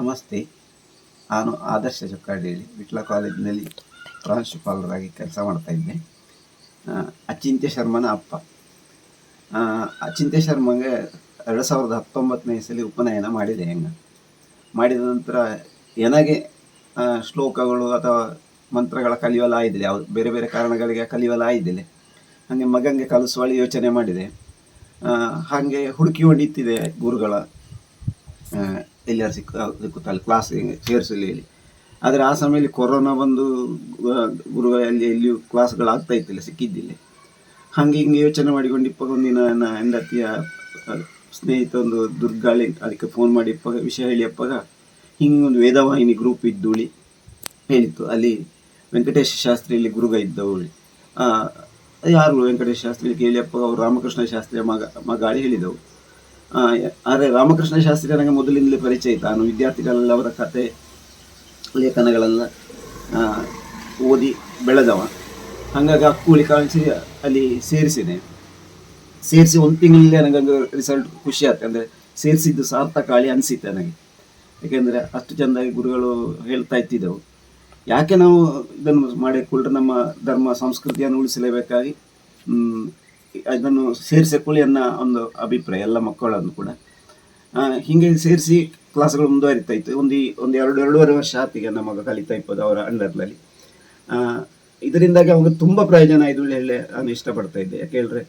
ನಮಸ್ತೆ. ನಾನು ಆದರ್ಶ ಚೊಕ್ಕಾಡಿಯಲ್ಲಿ ವಿಟ್ಲ ಕಾಲೇಜಿನಲ್ಲಿ ಪ್ರಾಂಶುಪಾಲರಾಗಿ ಕೆಲಸ ಮಾಡ್ತಾ ಇದ್ದೆ. ಅಚಿಂತ್ಯ ಶರ್ಮನ ಅಪ್ಪ. ಅಚಿಂತ್ಯ ಶರ್ಮಗೆ ಎರಡು ಸಾವಿರದ ಹತ್ತೊಂಬತ್ತನೇ ಇಸಲಿ ಉಪನಯನ ಮಾಡಿದೆ ಹೆಂಗೆ? ಮಾಡಿದ ನಂತರ ನನಗೆ ಶ್ಲೋಕಗಳು ಅಥವಾ ಮಂತ್ರಗಳ ಕಲಿಯೋಲ್ಲ ಆಯ್ದಿಲ್ಲ. ಯಾವುದು, ಬೇರೆ ಬೇರೆ ಕಾರಣಗಳಿಗೆ ಕಲಿಯೋಲ್ಲ ಆಯ್ದಿಲ್ಲ. ಹಾಗೆ ಮಗನಿಗೆ ಕಲಿಸುವಳಿ ಯೋಚನೆ ಮಾಡಿದೆ. ಹಾಗೆ ಹುಡುಕಿ ಹೊಡಿತಿದೆ ಗುರುಗಳ ಎಲ್ಲರೂ ಸಿಕ್ಕ ಸಿಕ್ಕುತ್ತಲ್ಲ ಕ್ಲಾಸ್ ಸೇರಿಸಲಿ ಹೇಳಿ. ಆದರೆ ಆ ಸಮಯದಲ್ಲಿ ಕೊರೋನಾ ಬಂದು ಗುರು ಗುರುಗಳಲ್ಲಿ ಎಲ್ಲಿಯೂ ಕ್ಲಾಸ್ಗಳಾಗ್ತಾ ಇತ್ತಿಲ್ಲ ಸಿಕ್ಕಿದ್ದಿಲ್ಲ. ಹಾಗೆ ಹಿಂಗೆ ಯೋಚನೆ ಮಾಡಿಕೊಂಡು ಇಪ್ಪಾಗ ಒಂದಿನ ನನ್ನ ಹೆಂಡತಿಯ ಸ್ನೇಹಿತ ಒಂದು ದುರ್ಗಾಳಿ ಅದಕ್ಕೆ ಫೋನ್ ಮಾಡಿ ಇಪ್ಪಾಗ, ವಿಷಯ ಹೇಳಿ ಅಪ್ಪಾಗ, ಹಿಂಗೆ ಒಂದು ವೇದವಾಹಿನಿ ಗ್ರೂಪ್ ಇದ್ದುಳಿ. ಹೇಳಿತ್ತು ಅಲ್ಲಿ ವೆಂಕಟೇಶ ಶಾಸ್ತ್ರಿ ಇಲ್ಲಿ ಗುರುಗ ಇದ್ದವಳಿ. ಯಾರು ವೆಂಕಟೇಶ ಶಾಸ್ತ್ರಿ ಕೇಳಿ ಅಪ್ಪಾಗ, ಅವರು ರಾಮಕೃಷ್ಣ ಶಾಸ್ತ್ರಿಯ ಮಗ ಮಗಾಳಿ ಹೇಳಿದವು. ಆದರೆ ರಾಮಕೃಷ್ಣ ಶಾಸ್ತ್ರಿ ನನಗೆ ಮೊದಲಿಂದಲೇ ಪರಿಚಯ ನಾನು ವಿದ್ಯಾರ್ಥಿಗಳೆಲ್ಲ ಅವರ ಕತೆ, ಲೇಖನಗಳನ್ನು ಓದಿ ಬೆಳೆದವ. ಹಾಗಾಗಿ ಅಕ್ಕೂಳಿ ಕಾಣಿಸಿ ಅಲ್ಲಿ ಸೇರಿಸಿದೆ. ಸೇರಿಸಿ ಒಂದು ತಿಂಗಳಲ್ಲಿ ನನಗೆ ರಿಸಲ್ಟ್ ಖುಷಿ ಆಯ್ತು ಅಂದರೆ ಸೇರಿಸಿದ್ದು ಸಾರ್ಥಕ ಆಳಿ ಅನಿಸಿತ್ತು ನನಗೆ. ಯಾಕೆಂದರೆ ಅಷ್ಟು ಚೆಂದಾಗಿ ಗುರುಗಳು ಹೇಳ್ತಾ ಇದ್ದಿದ್ದೆವು. ಯಾಕೆ ನಾವು ಇದನ್ನು ಮಾಡಿಕೊಂಡ್ರೆ ನಮ್ಮ ಧರ್ಮ, ಸಂಸ್ಕೃತಿಯನ್ನು ಉಳಿಸಲೇಬೇಕಾಗಿ ಮ್, ಅದನ್ನು ಸೇರಿಸಿಕೊಳ್ಳಿ ಅನ್ನೋ ಒಂದು ಅಭಿಪ್ರಾಯ ಎಲ್ಲ ಮಕ್ಕಳನ್ನು ಕೂಡ. ಹಿಂಗೆ ಸೇರಿಸಿ ಕ್ಲಾಸ್ಗಳು ಮುಂದುವರಿತಾ ಇತ್ತು. ಒಂದು ಒಂದು ಎರಡು ಎರಡೂವರೆ ವರ್ಷ ಆತಿಗೆ ನಮ್ಮ ಮಗ ಕಲಿತಾ ಇಪ್ಪದು ಅವರ ಅಂಡರ್ನಲ್ಲಿ. ಇದರಿಂದಾಗಿ ಅವನಿಗೆ ತುಂಬ ಪ್ರಯೋಜನ ಇದು ಹೇಳಿ ನಾನು ಇಷ್ಟಪಡ್ತಾ ಇದ್ದೆ. ಯಾಕೆ ಹೇಳಿದ್ರೆ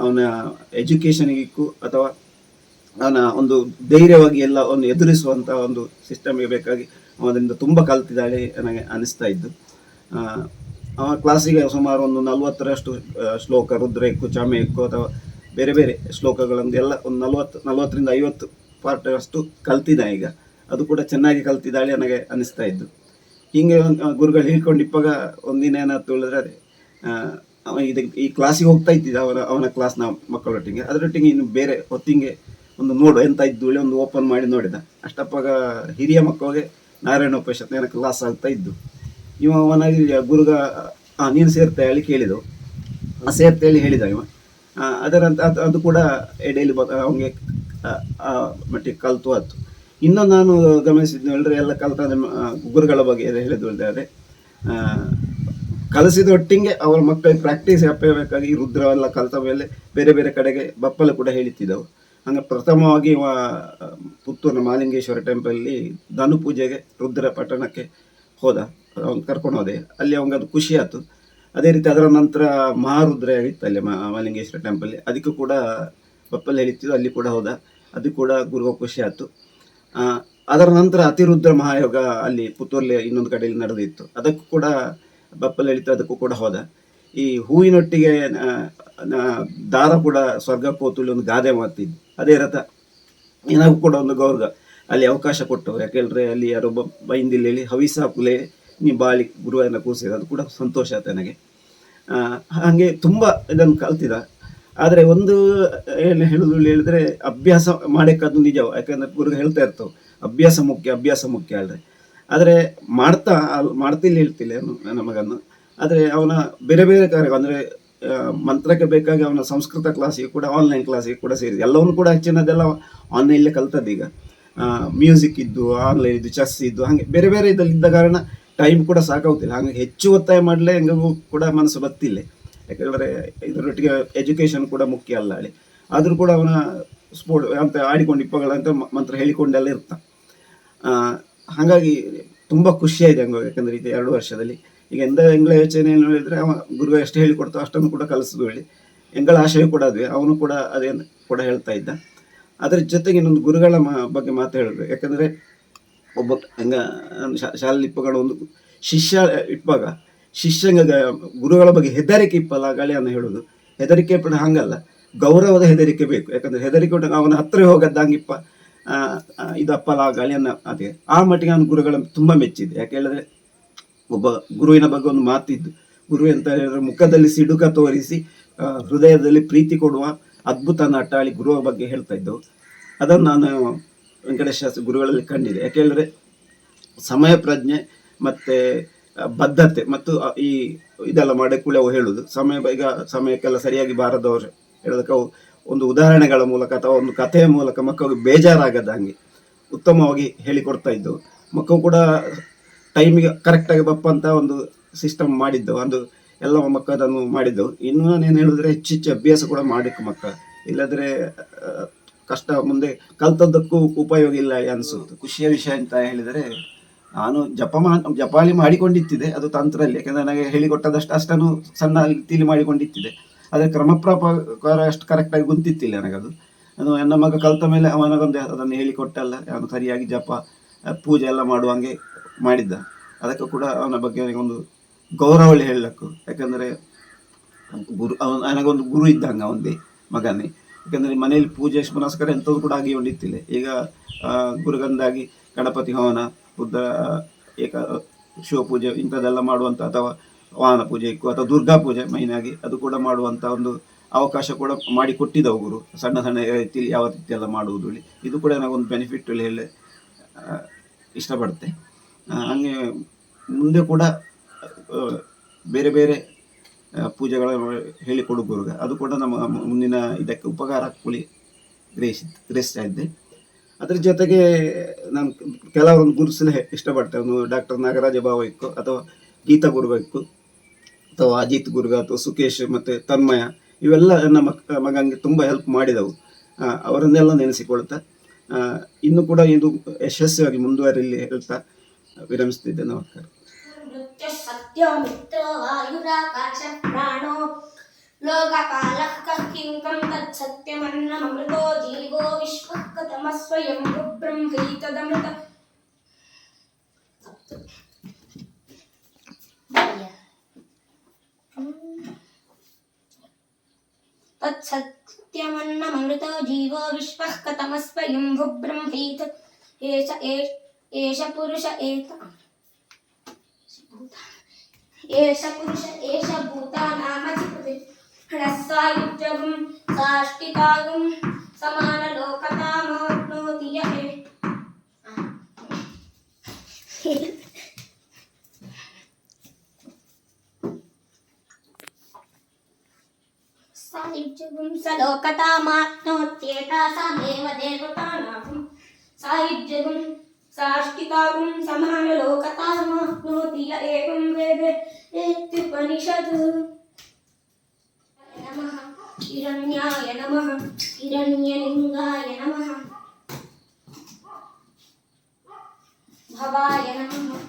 ಅವನ ಎಜುಕೇಷನಿಗೂ ಅಥವಾ ಅವನ ಒಂದು ಧೈರ್ಯವಾಗಿ ಎಲ್ಲ ಒಂದು ಎದುರಿಸುವಂಥ ಒಂದು ಸಿಸ್ಟಮ್ಗೆ ಬೇಕಾಗಿ ಅವನಿಂದ ತುಂಬ ಕಲ್ತಿದ್ದಾಳೆ ನನಗೆ ಅನಿಸ್ತಾ ಇದ್ದು. ಕ್ಲಾಸಿಗೆ ಸುಮಾರು ಒಂದು ನಲವತ್ತರಷ್ಟು ಶ್ಲೋಕ, ರುದ್ರೇಕು, ಚಮೇಕು ಅಥವಾ ಬೇರೆ ಬೇರೆ ಶ್ಲೋಕಗಳನ್ನು ಎಲ್ಲ ಒಂದು ನಲವತ್ತು, ನಲವತ್ತರಿಂದ ಐವತ್ತು ಪಾರ್ಟ್ ಅಷ್ಟು ಕಲ್ತಿದ್ದ ಈಗ. ಅದು ಕೂಡ ಚೆನ್ನಾಗಿ ಕಲ್ತಿದ್ದಾಳೆ ನನಗೆ ಅನಿಸ್ತಾ ಇದ್ದು. ಹೀಗೆ ಗುರುಗಳು ಹೇಳ್ಕೊಂಡು ಇಪ್ಪಾಗ ಒಂದಿನ ಏನಾಯ್ತು ಹೇಳಿದ್ರೆ ಅದೇ ಇದಕ್ಕೆ ಈ ಕ್ಲಾಸಿಗೆ ಹೋಗ್ತಾ ಇದ್ದಿದ್ದ ಅವನ ಅವನ ಕ್ಲಾಸ್ನ ಮಕ್ಕಳೊಟ್ಟಿಗೆ. ಅದರೊಟ್ಟಿಗೆ ಇನ್ನು ಬೇರೆ ಹೊತ್ತಿಗೆ ಒಂದು ನೋಡು ಎಂತ ಇದ್ದು ಒಂದು ಓಪನ್ ಮಾಡಿ ನೋಡಿದ. ಅಷ್ಟಪ್ಪಾಗ ಹಿರಿಯ ಮಕ್ಕಳಿಗೆ ನಾರಾಯಣ ಉಪನಿಷತ್ ಏನಕ್ಕೆ ಕ್ಲಾಸ್ ಆಗ್ತಾ ಇದ್ದು. ಇವ ಅವನಾಗಿ ಗುರುಗ ನೀನು ಸೇರ್ತಾ ಹೇಳಿ ಕೇಳಿದವು. ಆ, ಸೇರ್ತಾ ಹೇಳಿ ಹೇಳಿದ ಇವ. ಅದರಂತ ಅದು ಅದು ಕೂಡ ಎಡೆಯಲ್ಲಿ ಅವನಿಗೆ ಆ ಮಟ್ಟಿಗೆ ಕಲಿತು ಆಯ್ತು ಇನ್ನೊಂದು ನಾನು ಗಮನಿಸಿದ್ದು ಹೇಳಿದ್ರೆ ಎಲ್ಲ ಆ, ಗುರುಗಳ ಬಗ್ಗೆ ಹೇಳಿದ್ದು ಹೇಳಿದ್ದಾರೆ ಕಲಿಸಿದ ಒಟ್ಟಿಗೆ ಅವರ ಮಕ್ಕಳಿಗೆ ಪ್ರಾಕ್ಟೀಸ್ ಹಾಕಬೇಕಾಗಿ ರುದ್ರವೆಲ್ಲ ಕಲಿತ ಮೇಲೆ ಬೇರೆ ಬೇರೆ ಕಡೆಗೆ ಬಪ್ಪಲು ಕೂಡ ಹೇಳುತ್ತಿದ್ದವು. ಹಂಗೆ ಪ್ರಥಮವಾಗಿ ಇವ ಪುತ್ತೂರಿನ ಮಾಲಿಂಗೇಶ್ವರ ಟೆಂಪಲ್ಲಿ ಧನು ಪೂಜೆಗೆ ರುದ್ರ ಪಟ್ಟಣಕ್ಕೆ ಹೋದ. ಅವ್ನು ಕರ್ಕೊಂಡು ಹೋದೆ. ಅಲ್ಲಿ ಅವಂಗೆ ಅದು ಖುಷಿ ಆಯ್ತು. ಅದೇ ರೀತಿ ಅದರ ನಂತರ ಮಹಾರುದ್ರ ಇತ್ತು ಅಲ್ಲಿ ಮಹಾಲಿಂಗೇಶ್ವರ ಟೆಂಪಲ್ಲಿ ಅದಕ್ಕೂ ಕೂಡ ಬಪ್ಪಲ್ಲಿ ಹೇಳಿತ್ತು, ಅಲ್ಲಿ ಕೂಡ ಹೋದ. ಅದು ಕೂಡ ಗುರುಗ ಖುಷಿ ಆಯ್ತು. ಅದರ ನಂತರ ಅತಿರುದ್ರ ಮಹಾಯೋಗ ಅಲ್ಲಿ ಪುತ್ತೂರಲ್ಲಿ ಇನ್ನೊಂದು ಕಡೆಯಲ್ಲಿ ನಡೆದಿತ್ತು. ಅದಕ್ಕೂ ಕೂಡ ಬಪ್ಪಲ್ಲಿ ಹೇಳಿತ್ತು, ಅದಕ್ಕೂ ಕೂಡ ಹೋದ. ಈ ಹೂವಿನೊಟ್ಟಿಗೆ ದಾರ ಕೂಡ ಸ್ವರ್ಗ ಒಂದು ಗಾದೆ ಮಾಡ್ತಿದ್ದು. ಅದೇ ರಥ. ಏನಾಗೂ ಕೂಡ ಒಂದು ಗೌರವ ಅಲ್ಲಿ ಅವಕಾಶ ಕೊಟ್ಟವು ಯಾಕೆಂದ್ರೆ ಅಲ್ಲಿ ಯಾರೊಬ್ಬ ಬೈಂದಿಲ್ಲಿ ಹೇಳಿ, ಹವಿಸ ಕುಲೆ ನೀ ಬಾಳಿ ಗುರುವನ್ನು ಕೂರಿಸಿದ ಅದು ಕೂಡ ಸಂತೋಷ ಆಯ್ತು ನನಗೆ. ಹಾಗೆ ತುಂಬ ಇದನ್ನು ಕಲ್ತಿದ ಆದರೆ ಒಂದು ಏನು ಹೇಳುದು ಹೇಳಿದ್ರೆ ಅಭ್ಯಾಸ ಮಾಡೋಕ್ಕದು ನಿಜವು ಯಾಕಂದ್ರೆ ಗುರು ಹೇಳ್ತಾ ಇರ್ತವೆ, ಅಭ್ಯಾಸ ಮುಖ್ಯ ಅಭ್ಯಾಸ ಮುಖ್ಯ ಹೇಳಿದ್ರೆ ಆದರೆ ಮಾಡ್ತಾ, ಮಾಡ್ತಿಲ್ಲ, ಹೇಳ್ತಿಲ್ಲ ನಮಗನ್ನು ಆದರೆ ಅವನ ಬೇರೆ ಬೇರೆ ಕಾರ್ಯ ಅಂದರೆ ಮಂತ್ರಕ್ಕೆ ಬೇಕಾಗಿ ಅವನ ಸಂಸ್ಕೃತ ಕ್ಲಾಸಿಗೆ ಕೂಡ, ಆನ್ಲೈನ್ ಕ್ಲಾಸಿಗೆ ಕೂಡ ಸೇರಿದೆ. ಎಲ್ಲವನ್ನು ಕೂಡ ಹೆಚ್ಚಿನದೆಲ್ಲ ಆನ್ಲೈನಲ್ಲೇ ಕಲ್ತದ್ದು ಈಗ. ಮ್ಯೂಸಿಕ್ ಇದ್ದು ಆನ್ಲೈನ್ ಇದ್ದು ಚೆಸ್ ಇದ್ದು, ಹಾಗೆ ಬೇರೆ ಬೇರೆ ಇದಲ್ಲಿದ್ದ ಕಾರಣ ಟೈಮ್ ಕೂಡ ಸಾಕಾಗುತ್ತಿಲ್ಲ ಹಾಗಾಗಿ ಹೆಚ್ಚು ಒತ್ತಾಯ ಮಾಡಲೇ ಹೆಂಗೂ ಕೂಡ ಮನಸ್ಸು ಬತ್ತಿಲ್ಲ ಯಾಕಂದರೆ ಇದರೊಟ್ಟಿಗೆ ಎಜುಕೇಷನ್ ಕೂಡ ಮುಖ್ಯ ಅಲ್ಲ ಹೇಳಿ ಆದರೂ ಕೂಡ ಅವನ ಸ್ಪೋರ್ಟ್ ಅಂತ ಆಡಿಕೊಂಡು ಇಪ್ಪಗಳಂತ ಮಂತ್ರ ಹೇಳಿಕೊಂಡೆಲ್ಲ ಇರ್ತ. ಹಾಗಾಗಿ ತುಂಬ ಖುಷಿಯಾಗಿದೆ ಹಂಗ ಯಾಕಂದ್ರೆ ಇದು ಎರಡು ವರ್ಷದಲ್ಲಿ. ಈಗ ಎಂದ ಎಂಗಳ ಯೋಚನೆ ಏನು ಹೇಳಿದರೆ ಅವ ಗುರು ಎಷ್ಟು ಹೇಳಿಕೊಡ್ತೋ ಅಷ್ಟನ್ನು ಕೂಡ ಕಲಿಸಿದ್ವು ಹೇಳಿ ಎಂಗಳ ಆಶಯ ಕೂಡ ಅದ್ವಿ. ಅವನು ಕೂಡ ಅದೇನು ಕೂಡ ಹೇಳ್ತಾ ಇದ್ದ. ಅದರ ಜೊತೆಗೆ ಇನ್ನೊಂದು ಗುರುಗಳ ಬಗ್ಗೆ ಮಾತು ಹೇಳಿದ್ರು. ಯಾಕಂದರೆ ಒಬ್ಬ ಹಂಗ, ಶಾ- ಶಾಲೆ ಇಪ್ಪಗಳ ಒಂದು ಶಿಷ್ಯ ಇಪ್ಪಾಗ ಶಿಷ್ಯಂಗ ಗುರುಗಳ ಬಗ್ಗೆ ಹೆದರಿಕೆ ಇಪ್ಪಲ್ಲ ಗಾಳಿಯನ್ನು ಹೇಳೋದು. ಹೆದರಿಕೆ ಪಡ ಹಂಗಲ್ಲ. ಗೌರವದ ಹೆದರಿಕೆ ಬೇಕು. ಯಾಕಂದ್ರೆ ಹೆದರಿಕೆ ಉಂಟಾಗ ಅವನ ಹತ್ರ ಹೋಗದ್ದಂಗಿಪ್ಪ ಇದಪ್ಪಲ್ಲ ಗಾಳಿಯನ್ನು ಅದೇ. ಆ ಮಟ್ಟಿಗೆ ನಾನು ಗುರುಗಳ ತುಂಬ ಮೆಚ್ಚಿದೆ. ಯಾಕೆ ಹೇಳಿದ್ರೆ, ಒಬ್ಬ ಗುರುವಿನ ಬಗ್ಗೆ ಒಂದು ಮಾತಿದ್ದು. ಗುರು ಅಂತ ಹೇಳಿದ್ರೆ, ಮುಖದಲ್ಲಿ ಸಿಡುಕ ತೋರಿಸಿ ಹೃದಯದಲ್ಲಿ ಪ್ರೀತಿ ಕೊಡುವ ಅದ್ಭುತ ನಟಾಳಿ ಗುರುವ ಬಗ್ಗೆ ಹೇಳ್ತಾ ಇದ್ದವು. ಅದನ್ನು ನಾನು ವೆಂಕಟೇಶ ಗುರುಗಳಲ್ಲಿ ಕಂಡಿದೆ. ಯಾಕೆ ಹೇಳಿದ್ರೆ ಸಮಯ ಪ್ರಜ್ಞೆ ಮತ್ತು ಬದ್ಧತೆ ಮತ್ತು ಈ ಇದೆಲ್ಲ ಮಾಡಿ ಕೂಡ ಅವು ಹೇಳುದು. ಸಮಯ, ಈಗ ಸಮಯಕ್ಕೆಲ್ಲ ಸರಿಯಾಗಿ ಬಾರದವರು ಹೇಳೋದಕ್ಕೆ ಅವು ಒಂದು ಉದಾಹರಣೆಗಳ ಮೂಲಕ ಅಥವಾ ಒಂದು ಕಥೆಯ ಮೂಲಕ ಮಕ್ಕಳಿಗೆ ಬೇಜಾರಾಗದ ಹಾಗೆ ಉತ್ತಮವಾಗಿ ಹೇಳಿಕೊಡ್ತಾ ಇದ್ದವು. ಮಕ್ಕಳು ಕೂಡ ಟೈಮಿಗೆ ಕರೆಕ್ಟಾಗಿ ಬಪ್ಪಂತ ಒಂದು ಸಿಸ್ಟಮ್ ಮಾಡಿದ್ದು ಒಂದು ಎಲ್ಲ ಮಕ್ಕಳನ್ನು ಇನ್ನೂ ನಾನು ಏನು ಹೇಳಿದ್ರೆ ಹೆಚ್ಚು ಹೆಚ್ಚು ಅಭ್ಯಾಸ ಕೂಡ ಮಾಡಬೇಕು ಮಕ್ಕ ಇಲ್ಲದ್ರೆ ಕಷ್ಟ ಮುಂದೆ ಕಲ್ತದ್ದಕ್ಕೂ ಉಪಯೋಗ ಇಲ್ಲ ಅನಿಸುತ್ತೆ. ಖುಷಿಯ ವಿಷಯ ಅಂತ ಹೇಳಿದರೆ, ನಾನು ಜಪ ಮಾ ಜಪಾಲಿ ಮಾಡಿಕೊಂಡಿತ್ತಿದೆ, ಅದು ತಂತ್ರದಲ್ಲಿ, ಯಾಕಂದ್ರೆ ನನಗೆ ಹೇಳಿಕೊಟ್ಟದಷ್ಟು ಅಷ್ಟನ್ನು ಸಣ್ಣ ರೀತಿಯಲ್ಲಿ ಮಾಡಿಕೊಂಡಿತ್ತಿದೆ. ಆದರೆ ಕ್ರಮಪ್ರಪಕಾರ ಅಷ್ಟು ಕರೆಕ್ಟಾಗಿ ಗುಂತಿತ್ತಿಲ್ಲ ನನಗದು. ಅದು ನನ್ನ ಮಗ ಕಲ್ತ ಮೇಲೆ ಅವನಗೊಂದು ಅದನ್ನು ಹೇಳಿಕೊಟ್ಟಲ್ಲ, ಅವನು ಸರಿಯಾಗಿ ಜಪ, ಪೂಜೆ ಎಲ್ಲ ಹಾಗೆ ಮಾಡಿದ್ದ. ಅದಕ್ಕೂ ಕೂಡ ಅವನ ಬಗ್ಗೆ ನನಗೊಂದು ಗೌರವಳಿ ಹೇಳಬೇಕು ಯಾಕಂದರೆ ಗುರು, ಅವನು, ನನಗೊಂದು ಗುರು ಇದ್ದಂಗೆ ಅವನದೇ ಮಗನೇ. ಯಾಕಂದರೆ ಮನೆಯಲ್ಲಿ ಪೂಜೆ ಪುನಸ್ಕಾರ ಎಂಥದ್ದು ಕೂಡ ಆಗಿ ಹೊಂದಿತ್ತಿಲ್ಲ ಈಗ ಗುರುಗಂದಾಗಿ ಗಣಪತಿ ಹವನ, ಬುದ್ಧ, ಏಕ ಶಿವಪೂಜೆ ಇಂಥದ್ದೆಲ್ಲ ಮಾಡುವಂಥ ಅಥವಾ ವಾಹನ ಪೂಜೆ ಇಕ್ಕು, ಅಥವಾ ದುರ್ಗಾ ಪೂಜೆ ಮೈನ್ ಆಗಿ ಅದು ಕೂಡ ಮಾಡುವಂಥ ಒಂದು ಅವಕಾಶ ಕೂಡ ಮಾಡಿ ಕೊಟ್ಟಿದ್ದವು ಗುರು. ಸಣ್ಣ ಸಣ್ಣ ರೀತಿಯಲ್ಲಿ ಯಾವ ರೀತಿ ಎಲ್ಲ ಮಾಡುವುದು ಹೇಳಿ. ಇದು ಕೂಡ ನನಗೊಂದು ಬೆನಿಫಿಟ್ ಹೇಳಿ ಹೇಳಿ ಇಷ್ಟಪಡುತ್ತೆ. ಹಂಗೆ ಮುಂದೆ ಕೂಡ ಬೇರೆ ಬೇರೆ ಪೂಜೆಗಳನ್ನು ಹೇಳಿಕೊಡು ಗುರುಗ. ಅದು ಕೂಡ ನಮ್ಮ ಮುಂದಿನ ಇದಕ್ಕೆ ಉಪಕಾರ ಕೂಲಿ ಗ್ರಹಿಸಿ, ಗ್ರಹಿಸ್ತಾ ಇದ್ದೆ. ಅದರ ಜೊತೆಗೆ ನಾನು ಕೆಲವರೊಂದು ಗುರುಸನ್ನ ಇಷ್ಟಪಡ್ತೇವೆ ಒಂದು ಡಾಕ್ಟರ್ ನಾಗರಾಜ ಭಾವ ಇಕ್ಕು ಅಥವಾ ಗೀತಾ ಗುರುಗ ಇಕ್ಕು ಅಥವಾ ಅಜಿತ್ ಗುರುಗ ಅಥವಾ ಸುಕೇಶ್ ಮತ್ತು ತನ್ಮಯ ಇವೆಲ್ಲ ನಮ್ಮ ಮಕ್ ಮಗನಿಗೆ ತುಂಬ ಹೆಲ್ಪ್ ಮಾಡಿದವು. ಅವರನ್ನೆಲ್ಲ ನೆನೆಸಿಕೊಳ್ತಾ ಇನ್ನು ಕೂಡ ಇದು ಯಶಸ್ವಿಯಾಗಿ ಮುಂದುವರಿಲಿ ಹೇಳ್ತಾ ವಿರಮಿಸ್ತಿದ್ದೆ ನಮಸ್ಕಾರ. नृत्य सत्य मित्र वायुराकाश प्राणो लोककालः कः किं तत्सत्यमन्नमृतो जीवो विश्वः कथमः स्वयं ब्रह्मैतदमृत तत्सत्यमन्नमृतो जीवो विश्वः कथमः स्वयं ब्रह्मैत एष एष एष पुरुष एत ఏష పురుష ఏష భూతానామధిపతి హ్రస్వాయుజం సాష్టికాగం సమానలోకతామోప్నోతి యహే సాయుజ్యం సలోకతామాప్నోత్యేత సమేవ దేవతానాం సాయుజ్యం సాష్టికాగుం సమాన లోకతామాప్నోతి య ఏవం వేదేత్యుపనిషత్ నమః హిరణ్యాయ నమః హిరణ్యలింగాయ నమః. భవాయ నమః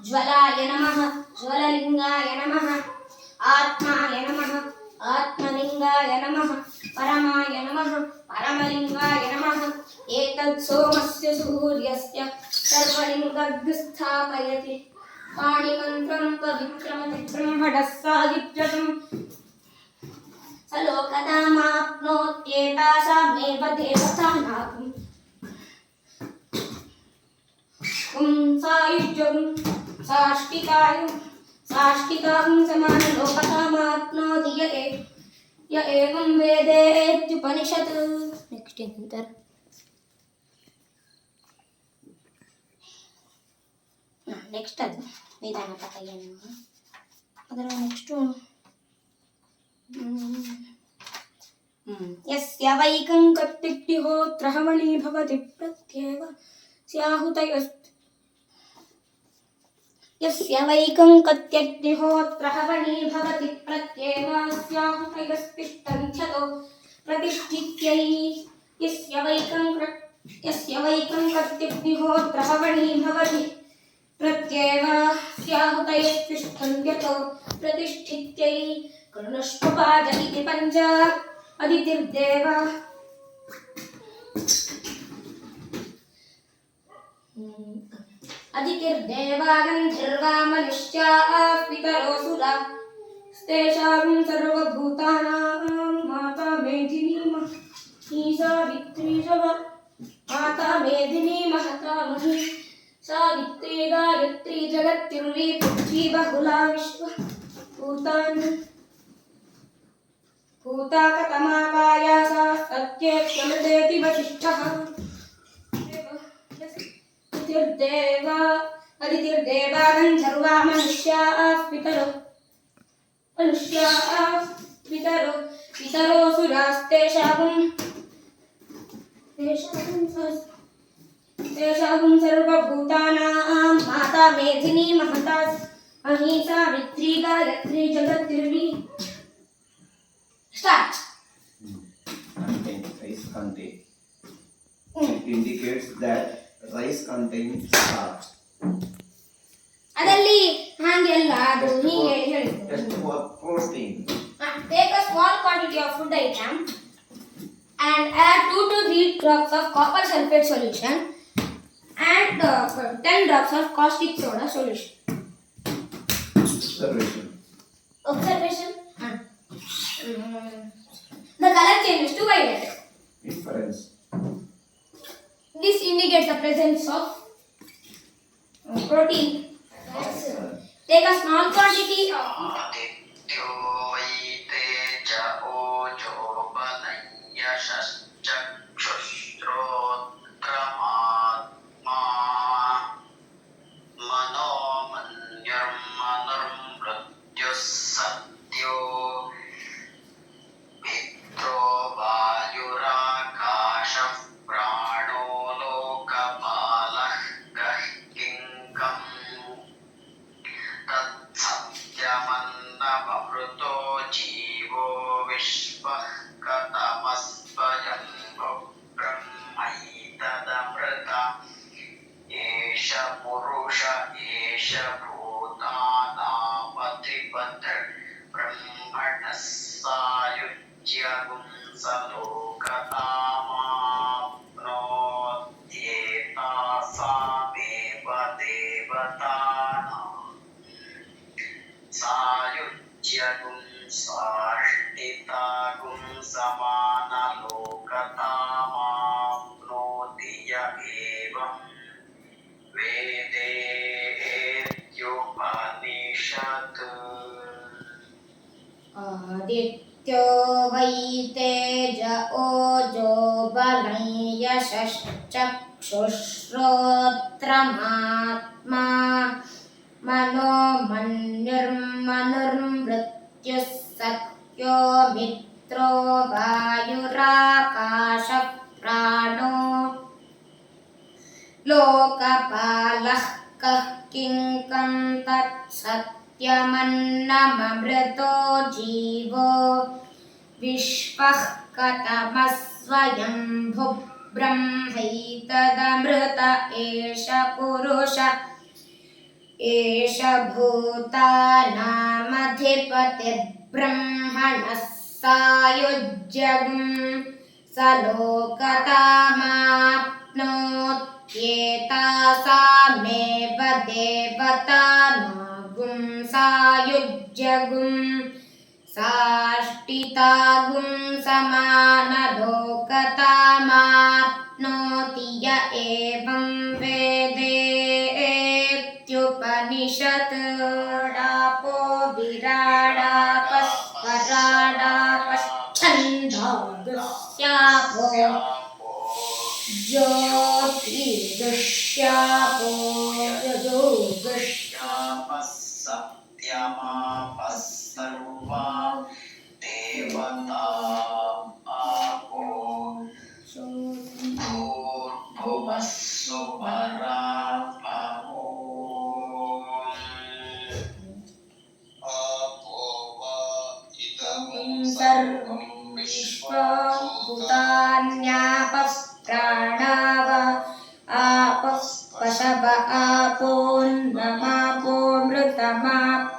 జ్వలాయ నమ జ్వలలింగాయ నమ ఆత్మాయ నమ ఆత్మలింగాయ నమ పరమాయ నమ పరమలింగాయ నమ. ఏతత్ సోమస్య సూర్యస్య సర్వలింగస్థాపయతి పాణిమంత్రం పవిత్రమతి బ్రహ్మడస్సాదిత్యతం సలోకతామాప్నోత్యేతాసామేవ దేవతానాకం సాయుజ్యం साष्टिकायं साष्टिकां समानलोकतामाप्नोति य ए- य एवं वेदेत्युपनिषत् ನೆಕ್ಸ್ಟ್ ಏನಂತಾರೆ ನೆಕ್ಸ್ಟ್ ಅದು ವೇದಾಂತ ಕೈಯನ್ನು ಅದರ ನೆಕ್ಸ್ಟು ಯಸ್ಯ ವೈಕಂ ಕತ್ತಿಟ್ಟಿಹೋತ್ರಹಮಣಿ ಭವತಿ ಪ್ರತ್ಯೇವ ಸ್ಯಾಹುತಯಸ್ತ್ यस्य वैकङ्कत्यग्निहोत्रः वणी भवति प्रत्येवास्याहुतैरस्तिष्ठन्त्यतो प्रतिष्ठित्यै। यस्य वैकङ्क यस्य वैकङ्कत्यग्निहोत्रः वणी भवति प्रत्येवास्याहुतैस्तिष्ठन्त्यतो प्रतिष्ठित्यै। कर्णष्पपाद इति पञ्च अदितिर्देव। Mm-hmm. गन्धर्वा मनुष्याः पितरोऽसुरा तेषां सर्वभूतानां माता मेदिनी मही सावित्री च माता मेदिनी महता मही सावित्री गायत्री जगत्युर्वी पृथ्वी बहुला विश्व भूतानि भूता कतमापाया सा सत्यक्षमृतेति वसिष्ठः अदितिर्देवा अदितिर्देवा गन्धर्वा मनुष्याः पितरो मनुष्याः पितरो पितरोऽसुरास्तेषां तेषां तेषां सर्वभूतानां माता मेधिनी महता अहिंसा वित्री गायत्री जगत्तिर्वी स्टार्ट। Contain, rice contain. It indicates that rice contains starch. ಅದರಲ್ಲಿ ಹಾಗೆಲ್ಲ ಅದು Just ಹೀಗೆ for- ಹೇಳಿದ್ರು Just for protein. Take a small quantity of food item and add 2 to 3 drops of copper sulfate solution and uh, 10 drops of caustic soda solution. Observation. Observation. Huh. Mm. The color changes to violet. Inference. This indicates the presence of uh, protein. Take a small quantity of सायुज्यगुं साष्टितागुं समानलोकतामाप्नोति य एवं वेदेत्युपनिषत् आदित्यो वै तेज ओजो बलं यशश्चक्षुश्रोत्रमात्मा மனோமன்னிர்மனுர்மிருத் स लोकतामाप्नोत्येतासामेव देवतानागुं सायुज्यगुं साष्टितागुं समानलोकतामाप्नोति य एवं वेदेत्युपनिषत् डापो щапо, Дьоп і до щапо.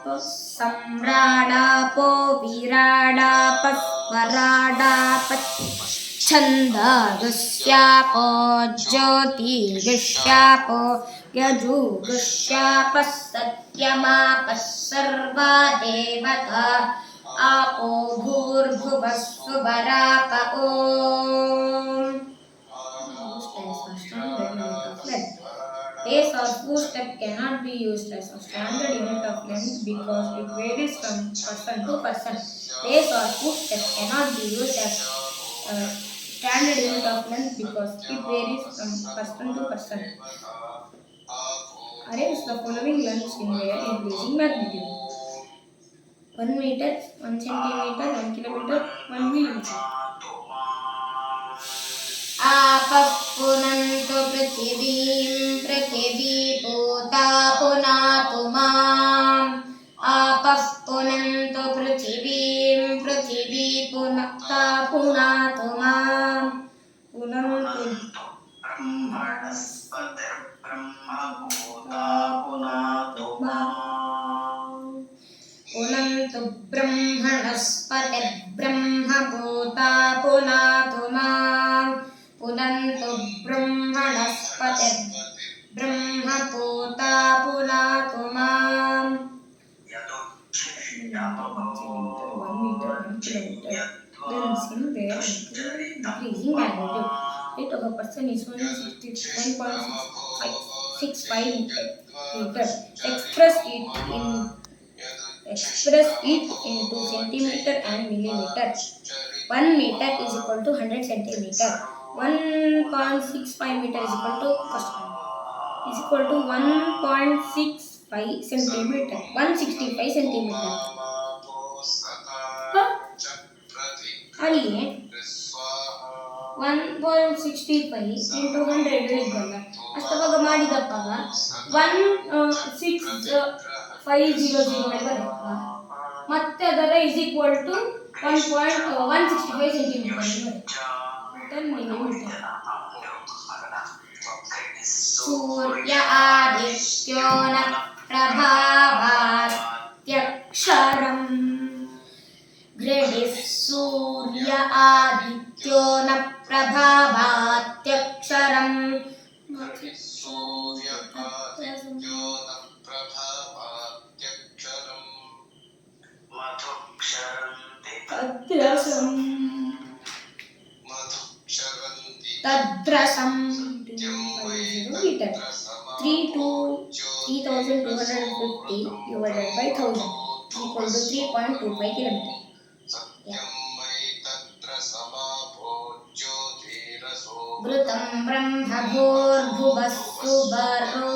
मृतमापः सम्राणापो विराडापः स्वराडापः छन्दगस्यापो ज्योतिर्गस्यापो यजुगस्यापः सत्यमापः सर्वा देवता आपो भूर्भुवः सुवराप Base or footstep cannot be used as a standard unit of length because it varies from person to person. Base or footstep cannot be used as a standard unit of length because it varies from person to person. Arrange the following lengths in their increasing magnitude. 1 meter, 1 centimeter, 1 kilometer, 1 millimeter. आपः पुनन्तु पृथिवीं पृथिवी पूता पुनातु माम् आपः पुनन्तु पृथिवीं पृथिवी पुनता पुनातु माम् पुनन्तु person is 161.65 meter. Express it in express it into centimeter and millimeter. One meter is equal to 100 centimeter. 1.65 meter is equal to first one is equal to 1.65 centimeter. 165 centimeter. ಅಲ್ಲಿ one point sixty five into hundred ಹೇಳಿದ್ದಲ್ಲ ಅಷ್ಟವಾಗ ಮಾಡಿದಪ್ಪಾಗ one six five zero zero ಬರಪ್ಪ. ಮತ್ತೆ ಅದರ is equal to one point one sixty five centimetre ಸೂರ್ಯ ಆದಿತ್ಯೋನ ಪ್ರಭಾ प्रभात्यक्षरम् तद्रसम् तद्रसम् three two three thousand two hundred fifty divided by thousand equal to three point two five kilometre तं ब्रह्मभूर्भुवः सुबरो